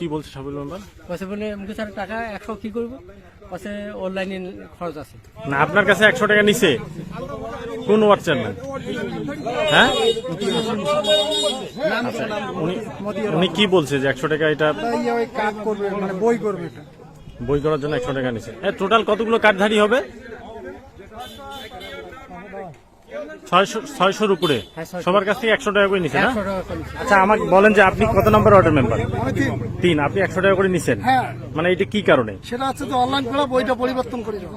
কি বলছে সাবিল মেম্বার কসে বলে মুখে স্যার টাকা একশো কি করব? কসে অনলাইনে খরচ আছে। না আপনার কাছে একশো টাকা নিছে? কোন ওয়ার্ড চেয়ারম্যান হ্যাঁ? আচ্ছা, উনি উনি কি বলছে যে একশো টাকা এটা তাই ওই কাজ করবে মানে বই করবে এটা। বই করার জন্য একশো টাকা নিছে? টোটাল কতগুলো কার্ডধারী হবে? ছয়শোর উপরে। হ্যাঁ, সবার কাছ থেকে একশো টাকা করে নিছে না? একশো টাকা করে নিচ্ছে। আচ্ছা আমাকে বলেন যে আপনি কত নম্বর ওয়ার্ডের মেম্বার তিন। তিন। আপনি একশো টাকা করে নিছেন। হ্যাঁ। মানে এটা কি কারণে? সেটা হচ্ছে যে অনলাইন করা বইটা পরিবর্তন করে দেবো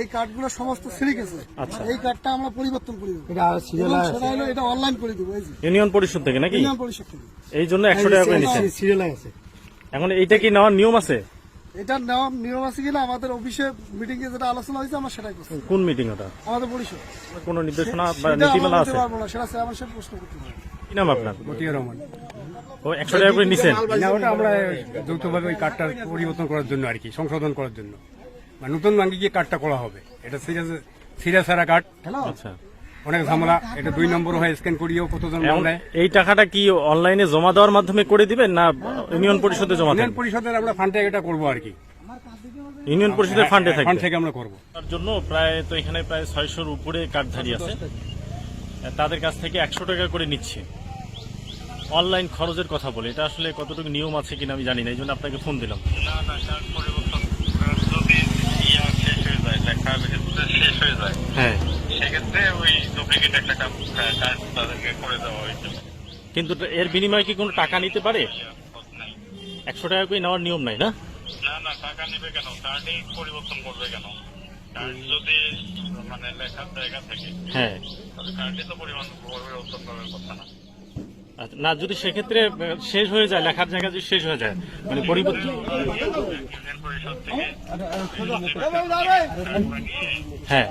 এই কার্ডগুলো সমস্ত ছিঁড়ে গেছে। আচ্ছা। এই কার্ডটা আমরা পরিবর্তন করে দেবো। এটা সিরিয়াল এবং সেটা হলো এটা অনলাইন করে দেবো ইউনিয়ন পরিষদ থেকে নাকি? ইউনিয়ন পরিষদ থেকে। এই জন্য একশো টাকা করে আছে এখন এইটা কি নেওয়ার নিয়ম আছে? এটা নেওয়া নিয়ম আছে কিনা আমাদের অফিসে মিটিং এ যেটা আলোচনা হয়েছে আমরা সেটাই করছি। কোন মিটিং ওটা আমাদের পরিষদ কোনো নির্দেশনা বা সেটা নীতিমালা আছে? পারব না সেটা চেয়ারম্যান সাহেব প্রশ্ন করতে পারবে কি নাম আপনার? মতিউর রহমান। ও একশো টাকা করে নিছেন? না ওটা আমরা যৌথভাবে ওই কার্ডটা পরিবর্তন করার জন্য আর কি সংশোধন করার জন্য। মানে নতুন ব্যাংকে গিয়ে কার্ডটা করা হবে। এটা সিরিয়াস সিরিয়াস সারা কার্ড। আচ্ছা। অনেক ঝামেলা। এটা দুই নম্বর হয় স্ক্যান করিয়েও কতজন এই টাকাটা কি অনলাইনে জমা দেওয়ার মাধ্যমে করে দিবেন না ইউনিয়ন পরিষদে জমা ইউনিয়ন পরিষদের আমরা ফান্ডে এটা করব আর কি। ইউনিয়ন পরিষদের ফান্ডে ফান্ড থেকে আমরা করব। তার জন্য প্রায় তো এখানে প্রায় ছয়শোর উপরে কার্ডধারী আছে। তাদের কাছ থেকে একশো টাকা করে নিচ্ছে। অনলাইন খরচের কথা বলে। এটা আসলে কতটুকু নিয়ম আছে কিনা আমি জানি না এই জন্য আপনাকে ফোন দিলাম। হয়ে। সেক্ষেত্রে ওই ডুপ্লিকেট একটা কার্ড তাদেরকে করে দেওয়া হয়েছে। কিন্তু এর বিনিময়ে কি কোনো টাকা নিতে পারে? একশো টাকা করে নেওয়ার নিয়ম নাই না? না না টাকা নেবে কেন? কার্ডই পরিবর্তন করবে কেন? কার্ড যদি মানে লেখার জায়গা থেকে হ্যাঁ। তাহলে কার্ডই তো পরিবর্তন করবে কথা না। না, যদি সেক্ষেত্রে শেষ হয়ে যায়, লেখার জায়গা যদি শেষ হয়ে যায় মানে পরিবর্তন হ্যাঁ।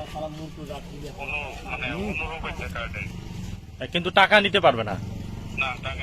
কিন্তু টাকা নিতে পারবে না। টাকা